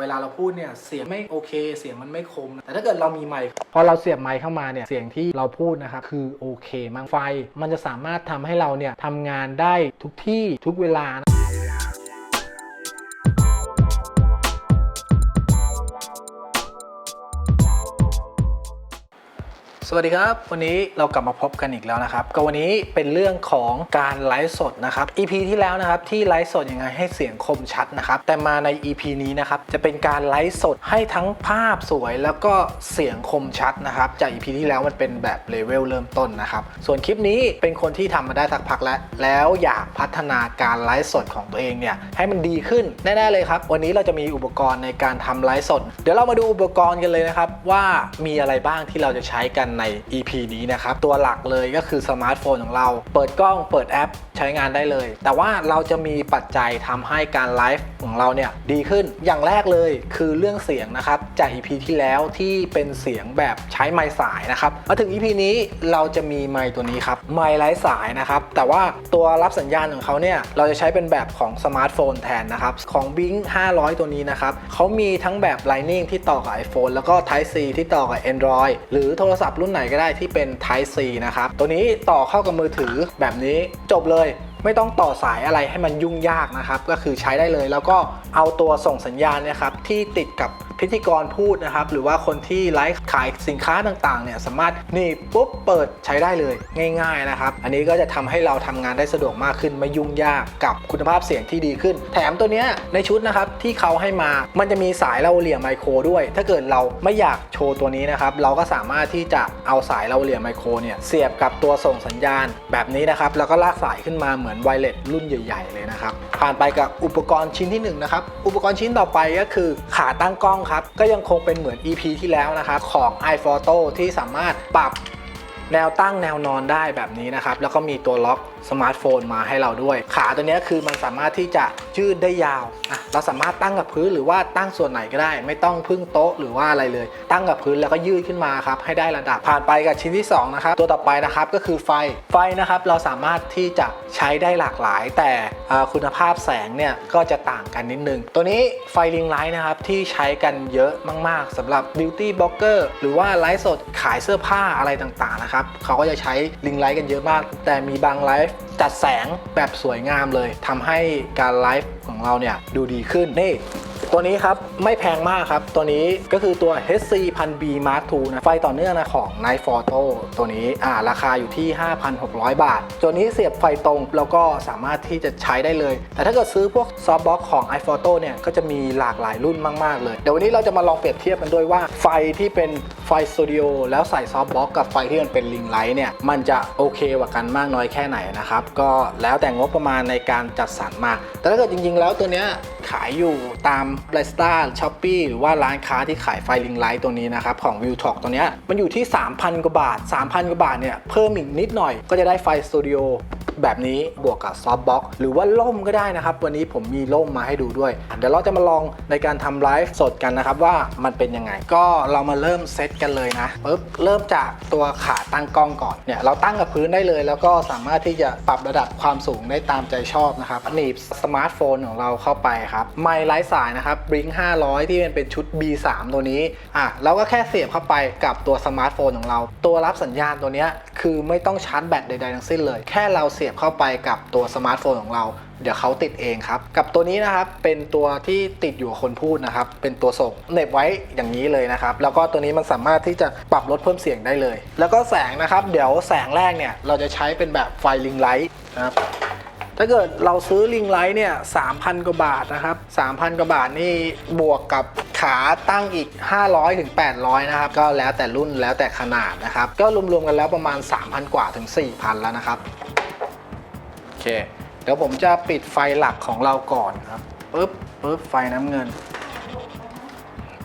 เวลาเราพูดเนี่ยเสียงไม่โอเค เสียงมันไม่คม แต่ถ้าเกิดเรามีไมค์พอเราเสียบไมค์เข้ามาเนี่ยเสียงที่เราพูดนะครับคือโอเคมากไฟ มันจะสามารถทำให้เราเนี่ยทำงานได้ทุกที่ทุกเวลา สวัสดีครับ วันนี้เรากลับมาพบกันอีกแล้วนะครับ ก็วันนี้เป็นเรื่องของการไลฟ์สดนะครับ EP ที่แล้วนะครับที่ไลฟ์สดยังไงให้เสียงคมชัดนะครับ แต่มาใน EP นี้นะครับจะเป็นการไลฟ์สดให้ทั้งภาพสวย แล้วก็เสียงคมชัดนะครับ จาก EP ที่แล้วมันเป็นแบบเลเวลเริ่มต้นนะครับ ส่วนคลิปนี้เป็นคนที่ทำมาได้สักพักแล้ว แล้วอยากพัฒนาการไลฟ์สดของตัวเองเนี่ยให้มันดีขึ้นแน่ๆเลยครับ วันนี้เราจะมีอุปกรณ์ในการทำไลฟ์สด เดี๋ยวเรามาดูอุปกรณ์กันเลยนะครับว่ามีอะไรบ้างที่เราจะใช้กันใน EP นี้นะครับ ตัวหลักเลยก็คือสมาร์ทโฟนของเรา เปิดกล้องเปิดแอปใช้งานได้เลย แต่ว่าเราจะมีปัจจัยทำให้การไลฟ์ของเราเนี่ยดีขึ้นอย่างแรกเลยคือเรื่องเสียงนะครับ จาก EP ที่แล้วที่เป็นเสียงแบบใช้ไมค์สายนะครับมาถึง EP นี้เราจะมีไมค์ตัวนี้ครับไมค์ไร้สายนะครับแต่ว่าตัวรับสัญญาณของเขาเนี่ยเราจะใช้เป็นแบบของสมาร์ทโฟนแทนนะครับของ Bing 500 ตัวนี้นะครับเขามีทั้งแบบ Lightning ที่ต่อกับ iPhone แล้วก็ Type C ที่ต่อกับ Android หรือโทรศัพท์รุ่นไหนก็ได้ที่เป็น Type C นะครับ ตัวนี้ต่อเข้ากับมือถือแบบนี้จบเลย ไม่ต้องต่อสายอะไรให้มันยุ่งยากนะครับ ก็คือใช้ได้เลยแล้วก็ เอาตัวส่งสัญญาณนะครับที่ติดกับพิธีกรพูดนะครับ หรือว่าคนที่ไลฟ์ขายสินค้าต่างๆเนี่ยสามารถนี่ปุ๊บเปิดใช้ได้เลยง่าย ๆนะครับ อันนี้ก็จะทำให้เราทำงานได้สะดวกมากขึ้นไม่ยุ่งยากกับคุณภาพเสียงที่ดีขึ้น แถมตัวเนี้ยในชุดนะครับที่เขาให้มามันจะมีสายเล่าเหลี่ยมไมโครด้วย ถ้าเกิดเราไม่อยากโชว์ตัวนี้นะครับ เราก็สามารถที่จะเอาสายเล่าเหลี่ยมไมโครเนี่ยเสียบกับตัวส่งสัญญาณแบบนี้นะครับแล้วก็ลากสายขึ้นมาเหมือนไวเลสรุ่นใหญ่ ๆ เลยนะครับผ่านไปกับอุปกรณ์ชิ้นที่หนึ่งนะครับอุปกรณ์ชิ้นต่อไปก็คือขาตั้งกล้องครับ ก็ยังคงเป็นเหมือน EP ที่แล้วนะครับ ของ iPhoto ที่สามารถปรับ แนวตั้งแนวนอนได้แบบนี้นะครับ แล้วก็มีตัวล็อกสมาร์ทโฟนมาให้เราด้วย ขาตัวนี้คือมันสามารถที่จะยืดได้ยาวอะเราสามารถตั้งกับพื้นหรือว่าตั้งส่วนไหนก็ได้ ไม่ต้องพึ่งโต๊ะหรือว่าอะไรเลย ตั้งกับพื้นแล้วก็ยืดขึ้นมาครับให้ได้ระดับผ่านไปกับชิ้นที่สองนะครับตัวต่อไปนะครับก็คือไฟไฟนะครับเราสามารถที่จะใช้ได้หลากหลาย แต่คุณภาพแสงเนี่ยก็จะต่างกันนิดนึง ตัวนี้ไฟลิงไลท์นะครับที่ใช้กันเยอะมาก ๆสำหรับบิวตี้บล็อกเกอร์หรือว่าไลฟ์สดขายเสื้อผ้าอะไรต่างๆนะครับเขาก็จะใช้ลิงไลท์กันเยอะมาก แต่มีบางไลฟ์จัดแสงแบบสวยงามเลยทำให้การไลฟ์ของเราเนี่ยดูดีขึ้นนี่ ตัวนี้ครับ ไม่แพงมากครับ ตัวนี้ก็คือตัว HC 1000 B Mark II นะ ไฟต่อเนื่องนะของ Night Photo ตัวนี้อ่าราคาอยู่ที่ 5,600 บาท ตัวนี้เสียบไฟตรงแล้วก็สามารถที่จะใช้ได้เลย แต่ถ้าเกิดซื้อพวกซอฟต์บ็อกของ iPhoto เนี่ย ก็จะมีหลากหลายรุ่นมาก ๆ เลย เดี๋ยววันนี้เราจะมาลองเปรียบเทียบกันด้วยว่าไฟที่เป็นไฟสตูดิโอแล้วใส่ซอฟต์บ็อกกับไฟที่มันเป็นลิงไลท์เนี่ย มันจะโอเคกว่ากันมากน้อยแค่ไหนนะครับ ก็แล้วแต่งบประมาณในการจัดสรรมา แต่ถ้าเกิดจริง ๆ แล้วตัวเนี้ยขายอยู่ตามไลสตาร์ช้อปปี้หรือว่าร้านค้าที่ขายไฟลิงไลท์ตัวนี้นะครับ ของวิวท็อกตัวเนี้ยมันอยู่ที่ 3,000 กว่าบาท 3,000 กว่าบาทเนี่ย เพิ่มอีกนิดหน่อยก็จะได้ไฟสตูดิโอ แบบนี้บวกกับซอฟต์บ็อกหรือว่าล่มก็ได้นะครับ วันนี้ผมมีล่มมาให้ดูด้วย เดี๋ยวเราจะมาลองในการทำไลฟ์สดกันนะครับว่ามันเป็นยังไง ก็เรามาเริ่มเซตกันเลยนะปึ๊บเริ่มจากตัวขาตั้งกล้องก่อนเนี่ยเราตั้งกับพื้นได้เลย แล้วก็สามารถที่จะปรับระดับความสูงได้ตามใจชอบนะครับหนีบสมาร์ทโฟนของเราเข้าไปครับไมค์ไร้สายนะครับ Blink 500 ที่เป็นชุด B3 ตัวนี้อะเราก็แค่เสียบเข้าไปกับตัวสมาร์ทโฟนของเรา ตัวรับสัญญาณตัวนี้ คือไม่ต้องชาร์จแบตใดๆทั้งสิ้นเลย แค่เราเสียบเข้าไปกับตัวสมาร์ทโฟนของเรา เดี๋ยวเขาติดเองครับ กับตัวนี้นะครับ เป็นตัวที่ติดอยู่คนพูดนะครับ เป็นตัวส่งเน็บไว้อย่างนี้เลยนะครับ แล้วก็ตัวนี้มันสามารถที่จะปรับลดเพิ่มเสียงได้เลย แล้วก็แสงนะครับ เดี๋ยวแสงแรกเนี่ยเราจะใช้เป็นแบบไฟลิงไลท์นะครับถ้าเกิดเราซื้อลิงไลท์เนี่ย3,000กว่าบาทนะครับ3,000กว่าบาทนี่บวกกับ ขาตั้งอีก 500ถึง800 นะครับ ก็แล้วแต่รุ่นแล้วแต่ขนาดนะครับ ก็รวมๆกันแล้วประมาณ 3,000 กว่าถึง 4,000 แล้วนะครับ โอเค เดี๋ยวผมจะปิดไฟหลักของเราก่อนครับปึ๊บปึ๊บไฟน้ำเงิน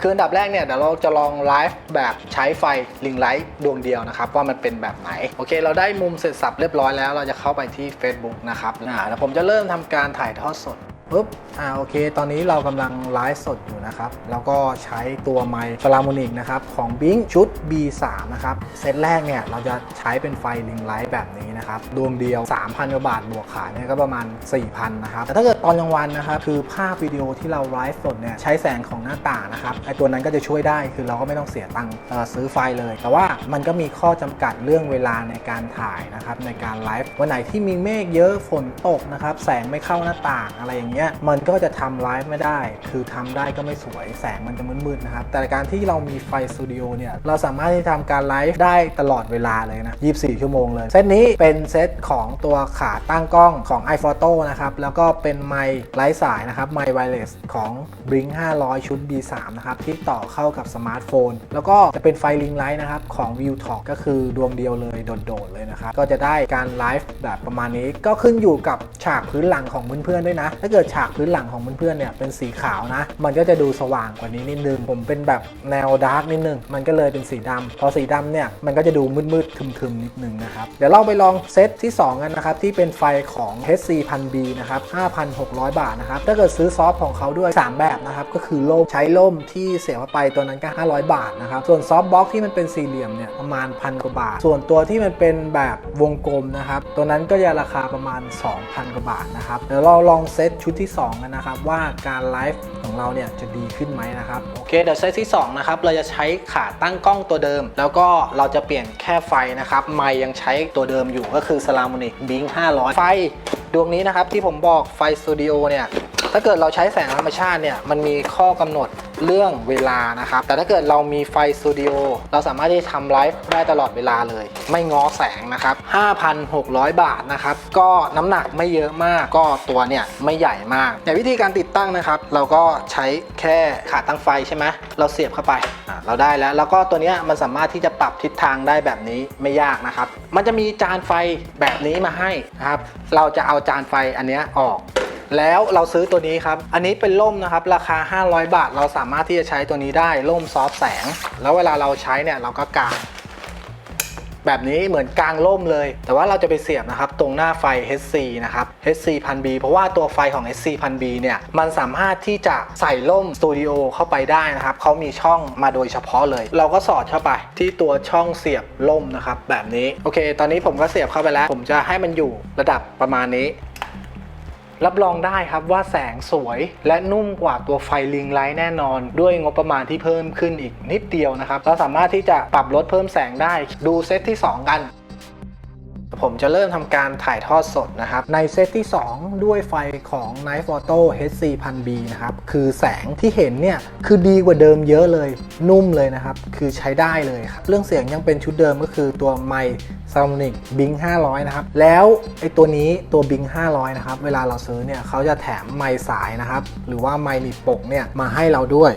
คืออันดับแรกเนี่ยเดี๋ยวเราจะลองไลฟ์แบบใช้ไฟลิงไลท์ดวงเดียวนะครับ ว่ามันเป็นแบบไหน โอเค เราได้มุมเสร็จสับเรียบร้อยแล้ว เราจะเข้าไปที่ Facebook นะครับอ่าแล้วผมจะเริ่มทำการถ่ายทอดสด ปุ๊บอ่าโอเค ตอนนี้เรากำลังไลฟ์สดอยู่นะครับ แล้วก็ใช้ตัวไมค์ฟลาโมนิกนะครับ ของ b i n g ชุด B3 นะครับ เซตแรกเนี่ย เราจะใช้เป็นไฟลิงไลท์แบบนี้นะครับ ดวงเดียว 3,000กว่าบาทบวกขายเนี่ยก็ประมาณ 4,000 นะครับ แต่ถ้าเกิดตอนกลางวันนะครับ คือภาพวิดีโอที่เราไลฟ์สดเนี่ยใช้แสงของหน้าต่างนะครับไอตัวนั้นก็จะช่วยได้คือเราก็ไม่ต้องเสียตังค์ซื้อไฟเลย แต่ว่ามันก็มีข้อจำกัดเรื่องเวลาในการถ่ายนะครับในการไลฟ์วันไหนที่มีเมฆเยอะฝนตกนะครับแสงไม่เข้าหน้าต่างอะไรอย่างเงี้ยมันก็จะทำไลฟ์ไม่ได้ คือทำได้ก็ไม่สวยแสงมันจะมืดๆนะครับ แต่การที่เรามีไฟสตูดิโอเนี่ย เราสามารถที่จะทำการไลฟ์ได้ตลอดเวลาเลยนะ 24 ชั่วโมงเลย เซตนี้เป็นเซตของตัวขาตั้งกล้องของ iPhoto นะครับ แล้วก็เป็นไมค์ไร้สายนะครับ ไมค์ไวเลสของ Blink 500 ชุด B3 นะครับ ที่ต่อเข้ากับสมาร์ทโฟน แล้วก็จะเป็นไฟลิงไลท์นะครับของ View Talk ก็คือดวงเดียวเลยโดดๆเลยนะครับ ก็จะได้การไลฟ์แบบประมาณนี้ ก็ขึ้นอยู่กับฉากพื้นหลังของเพื่อนๆด้วยนะ ถ้าเกิดฉากพื้นหลังของเพื่อนๆเนี่ยเป็นสีขาวนะ มันก็จะดูสว่างกว่านี้นิดนึง ผมเป็นแบบแนวดาร์กนิดนึง มันก็เลยเป็นสีดำพอสีดำเนี่ยมันก็จะดูมืดๆทึมๆนิดนึงนะครับ เดี๋ยวเราไปลองเซตที่ 2 กันนะครับ ที่เป็นไฟของ HC 1000B นะครับ 5,600 บาทนะครับ ถ้าเกิดซื้อซอฟต์ของเขาด้วย 3 แบบนะครับ ก็คือล่มใช้ล่มที่เสียไปตัวนั้นก็ 500 บาทนะครับ ส่วนซอฟต์บ็อกที่มันเป็นสี่เหลี่ยมเนี่ยประมาณพันกว่าบาท ส่วนตัวที่มันเป็นแบบวงกลมนะครับ ตัวนั้นก็จะราคาประมาณ 2,000 กว่าบาทนะครับ เดี๋ยวเราลองเซตชุดที่2กันนะครับว่าการไลฟ์ของเราเนี่ยจะดีขึ้นไหมนะครับโอเคเดี๋ยวเซตที่2นะครับเราจะใช้ขาตั้งกล้องตัวเดิม แล้วก็เราจะเปลี่ยนแค่ไฟนะครับไมยังใช้ตัวเดิมอยู่ก็คือ s l a m o n i c Bing 500 ไฟดวงนี้นะครับที่ผมบอกไฟสตูดิโอเนี่ย ถ้าเกิดเราใช้แสงธรรมชาติเนี่ยมันมีข้อกำหนดเรื่องเวลานะครับ แต่ถ้าเกิดเรามีไฟสตูดิโอเราสามารถที่จะทำไลฟ์ได้ตลอดเวลาเลย ไม่ง้อแสงนะครับ 5,600 บาทนะครับ ก็น้ำหนักไม่เยอะมาก ก็ตัวเนี่ยไม่ใหญ่มากในวิธีการติดตั้งนะครับ เราก็ใช้แค่ขาตั้งไฟใช่ไหมเราเสียบเข้าไป เราได้แล้ว แล้วก็ตัวนี้มันสามารถที่จะปรับทิศทางได้แบบนี้ไม่ยากนะครับ มันจะมีจานไฟแบบนี้มาให้นะครับ เราจะเอาจานไฟอันเนี้ยออก แล้วเราซื้อตัวนี้ครับ อันนี้เป็นร่มนะครับ ราคา 500 บาท เราสามารถที่จะใช้ตัวนี้ได้ร่มซอฟแสง แล้วเวลาเราใช้เนี่ยเราก็กางแบบนี้เหมือนกลางร่มเลย แต่ว่าเราจะไปเสียบนะครับ ตรงหน้าไฟ HC นะครับ HC 1000B เพราะว่าตัวไฟของ HC 1000B เนี่ย มันสามารถที่จะใส่ร่มสตูดิโอเข้าไปได้นะครับ เขามีช่องมาโดยเฉพาะเลย เราก็สอดเข้าไปที่ตัวช่องเสียบร่มนะครับ แบบนี้ โอเค ตอนนี้ผมก็เสียบเข้าไปแล้ว ผมจะให้มันอยู่ระดับประมาณนี้ รับรองได้ครับว่าแสงสวยและนุ่มกว่าตัวไฟลิงไลท์แน่นอน ด้วยงบประมาณที่เพิ่มขึ้นอีกนิดเดียวนะครับ เราสามารถที่จะปรับลดเพิ่มแสงได้ดูเซตที่ 2 กัน ผมจะเริ่มทำการถ่ายทอดสดนะครับ ในเซตที่ 2 ด้วยไฟของ Night Photo HC 1000B นะครับ คือแสงที่เห็นเนี่ยคือดีกว่าเดิมเยอะเลยนุ่มเลยนะครับ คือใช้ได้เลยครับเรื่องเสียงยังเป็นชุดเดิมก็คือตัวไมค์ s o n i c Bing 500 นะครับ แล้วไอตัวนี้ตัว Bing 500 นะครับ เวลาเราซื้อเนี่ยเขาจะแถมไมค์สายนะครับ หรือว่าไมค์หนีบปกเนี่ย มาให้เราด้วย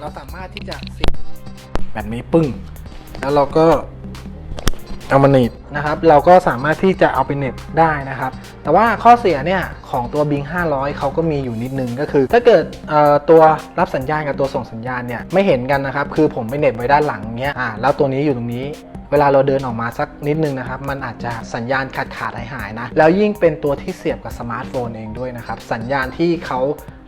เราสามารถที่จะเสียบแบบนี้ปึ้ง แล้วเราก็เอามาหนีบนะครับ เราก็สามารถที่จะเอาไปเน็บได้นะครับ แต่ว่าข้อเสียเนี่ยของตัว Bing 500 เขาก็มีอยู่นิดนึงก็คือ ถ้าเกิดตัวรับสัญญาณกับตัวส่งสัญญาณเนี่ยไม่เห็นกันนะครับ คือผมไปเน็บไว้ด้านหลังเนี้ยอ่าแล้วตัวนี้อยู่ตรงนี้ เวลาเราเดินออกมาสักนิดนึงนะครับ มันอาจจะสัญญาณขาดขาดหายหายนะ แล้วยิ่งเป็นตัวที่เสียบกับสมาร์ทโฟนเองด้วยนะครับ สัญญาณที่เขา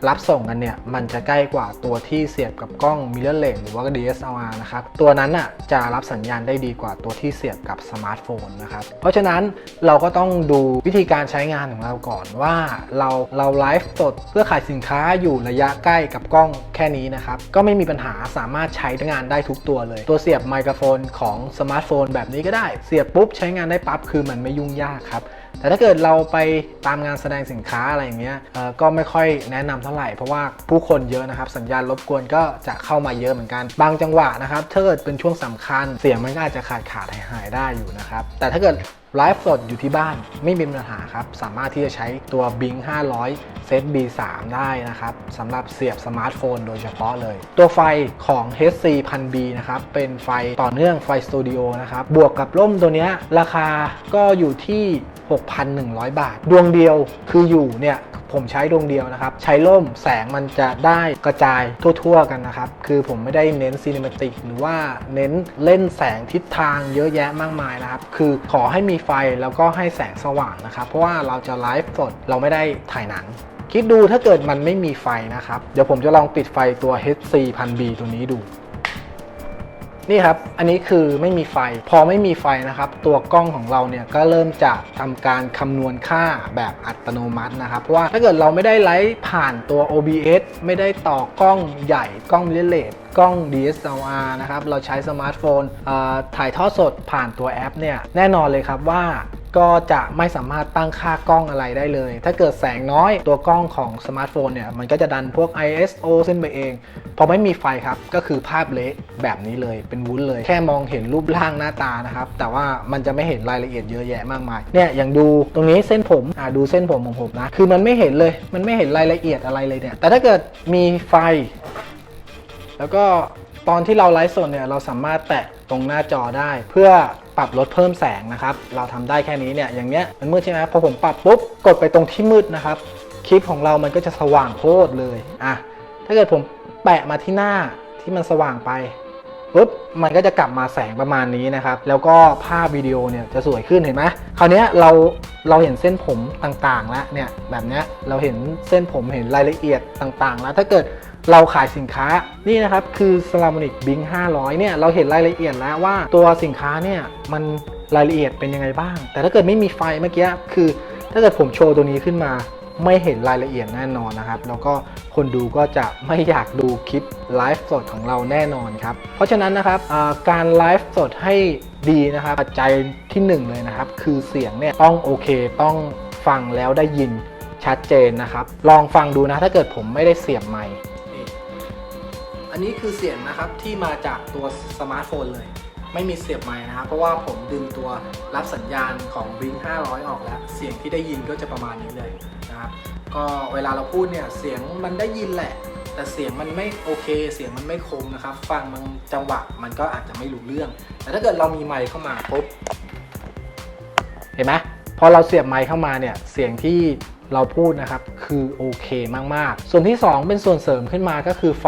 รับส่งกันเนี่ย มันจะใกล้กว่าตัวที่เสียบกับกล้อง mirrorless หรือว่า DSLR นะครับ ตัวนั้นอะจะรับสัญญาณได้ดีกว่าตัวที่เสียบกับสมาร์ทโฟนนะครับ เพราะฉะนั้นเราก็ต้องดูวิธีการใช้งานของเราก่อนว่าเราเราไลฟ์สดเพื่อขายสินค้าอยู่ระยะใกล้กับกล้องแค่นี้นะครับ ก็ไม่มีปัญหาสามารถใช้งานได้ทุกตัวเลย ตัวเสียบไมโครโฟนของสมาร์ทโฟนแบบนี้ก็ได้ เสียบปุ๊บใช้งานได้ปั๊บคือมันไม่ยุ่งยากครับ แต่ถ้าเกิดเราไปตามงานแสดงสินค้าอะไรอย่างเงี้ยก็ไม่ค่อยแนะนำเท่าไหร่เพราะว่าผู้คนเยอะนะครับสัญญาณรบกวนก็จะเข้ามาเยอะเหมือนกันบางจังหวะนะครับถ้าเกิดเป็นช่วงสำคัญเสียงมันก็อาจจะขาดขาดหายหายได้อยู่นะครับแต่ถ้าเกิดไลฟ์สดอยู่ที่บ้านไม่มีปัญหาครับ สามารถที่จะใช้ตัว Bing 500เซต B3 ได้นะครับสำหรับเสียบสมาร์ทโฟนโดยเฉพาะเลย ตัวไฟของ HC 1000B นะครับ เป็นไฟต่อเนื่องไฟสตูดิโอนะครับ บวกกับร่มตัวเนี้ยราคาก็อยู่ที่ 6,100 บาท ดวงเดียวคืออยู่เนี่ยผมใช้ดวงเดียวนะครับ ใช้ร่มแสงมันจะได้กระจายทั่วๆกันนะครับ คือผมไม่ได้เน้นซีนิมติกหรือว่าเน้นเล่นแสงทิศทางเยอะแยะมากมายนะครับ คือขอให้มีไฟแล้วก็ให้แสงสว่างนะครับ เพราะว่าเราจะไลฟ์สดเราไม่ได้ถ่ายหนังคิดดูถ้าเกิดมันไม่มีไฟนะครับ เดี๋ยวผมจะลองปิดไฟตัว HC 1000B ตัวนี้ดู นี่ครับ อันนี้คือไม่มีไฟ พอไม่มีไฟนะครับ ตัวกล้องของเราเนี่ยก็เริ่มจะทำการคำนวณค่าแบบอัตโนมัตินะครับ เพราะว่าถ้าเกิดเราไม่ได้ไลฟ์ผ่านตัว OBS ไม่ได้ต่อกล้องใหญ่กล้องเลเลตกล้อง DSLR นะครับ เราใช้สมาร์ทโฟนถ่ายทอดสดผ่านตัวแอปเนี่ย แน่นอนเลยครับว่า ก็จะไม่สามารถตั้งค่ากล้องอะไรได้เลย ถ้าเกิดแสงน้อยตัวกล้องของสมาร์ทโฟนเนี่ย มันก็จะดันพวก ISO ขึ้นไปเอง พอไม่มีไฟครับ ก็คือภาพเละแบบนี้เลย เป็นวุ้นเลย แค่มองเห็นรูปร่างหน้าตานะครับ แต่ว่ามันจะไม่เห็นรายละเอียดเยอะแยะมากมาย เนี่ยอย่างดูตรงนี้เส้นผมอ่าดูเส้นผมของผมนะ คือมันไม่เห็นเลย มันไม่เห็นรายละเอียดอะไรเลยเนี่ย แต่ถ้าเกิดมีไฟ แล้วก็ตอนที่เราไลฟ์สดเนี่ย เราสามารถแตะ ตรงหน้าจอได้ เพื่อปรับลดเพิ่มแสงนะครับ เราทำได้แค่นี้เนี่ยอย่างเงี้ยมันมืดใช่ไหมพอผมปรับปุ๊บกดไปตรงที่มืดนะครับคลิปของเรามันก็จะสว่างโคตรเลยอะถ้าเกิดผมแปะมาที่หน้าที่มันสว่างไปปุ๊บมันก็จะกลับมาแสงประมาณนี้นะครับ แล้วก็ภาพวิดีโอเนี่ยจะสวยขึ้นเห็นไหมคราวเนี้ยเราเราเห็นเส้นผมต่างๆ แล้วเนี่ยแบบเนี้ยเราเห็นเส้นผมเห็นรายละเอียดต่างๆ แล้วถ้าเกิด เราขายสินค้านี่นะครับคือ s l a m o n i c Bing 500 เนี่ยเราเห็นรายละเอียดแล้วว่าตัวสินค้าเนี่ยมันรายละเอียดเป็นยังไงบ้าง แต่ถ้าเกิดไม่มีไฟเมื่อกี้คือ ถ้าเกิดผมโชว์ตัวนี้ขึ้นมา ไม่เห็นรายละเอียดแน่นอนนะครับแล้วก็คนดูก็จะไม่อยากดูคลิปไลฟ์สดของเราแน่นอนครับเพราะฉะนั้นนะครับการไลฟ์สดให้ดีนะครับปัจจัยที่หนึ่งเลยนะครับ คือเสียงเนี่ยต้องโอเคต้องฟังแล้วได้ยินชัดเจนนะครับ ลองฟังดูนะถ้าเกิดผมไม่ได้เสียบไมค์ นนี้คือเสียงนะครับที่มาจากตัวสมาร์ทโฟนเลย ไม่มีเสียบไมค์นะครับ เพราะว่าผมดึงตัวรับสัญญาณของ Blink 500 ออกแล้ว เสียงที่ได้ยินก็จะประมาณนี้เลยนะครับก็เวลาเราพูดเนี่ยเสียงมันได้ยินแหละ แต่เสียงมันไม่โอเค เสียงมันไม่คมนะครับ ฟังมันจังหวะมันก็อาจจะไม่รู้เรื่อง แต่ถ้าเกิดเรามีไมค์เข้ามาปุ๊บเห็นไหมพอเราเสียบไมค์เข้ามาเนี่ยเสียงที่ เราพูดนะครับคือโอเคมากๆ ส่วนที่ 2 เป็นส่วนเสริมขึ้นมาก็คือไฟ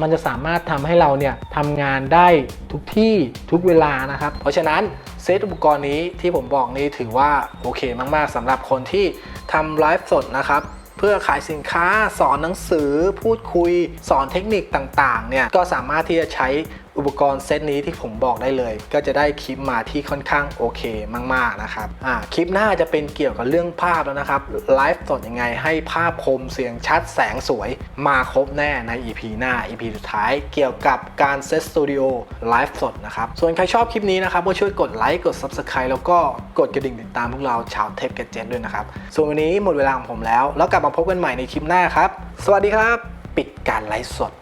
มันจะสามารถทำให้เราเนี่ยทำงานได้ทุกที่ทุกเวลานะครับ เพราะฉะนั้นเซตอุปกรณ์นี้ที่ผมบอกนี้ถือว่าโอเคมากๆสำหรับคนที่ทำไลฟ์สดนะครับเพื่อขายสินค้าสอนหนังสือ พูดคุย สอนเทคนิคต่างๆเนี่ยก็สามารถที่จะใช้ อุปกรณ์เซตนี้ที่ผมบอกได้เลย ก็จะได้คลิปมาที่ค่อนข้างโอเคมาก ๆ นะครับอ่าคลิปหน้าจะเป็นเกี่ยวกับเรื่องภาพแล้วนะครับไลฟ์สดยังไงให้ภาพคมเสียงชัดแสงสวยมาครบแน่ใน EP หน้า EP สุดท้ายเกี่ยวกับการเซตสตูดิโอไลฟ์สดนะครับ ส่วนใครชอบคลิปนี้นะครับก็ช่วยกดไลค์กด Subscribe แล้วก็กดกระดิ่งติดตามพวกเราชาวเทปกจเจ็ตด้วยนะครับ ส่วนวันนี้หมดเวลาของผมแล้ว แล้วกลับมาพบกันใหม่ในคลิปหน้าครับ สวัสดีครับ ปิดการไลฟ์สด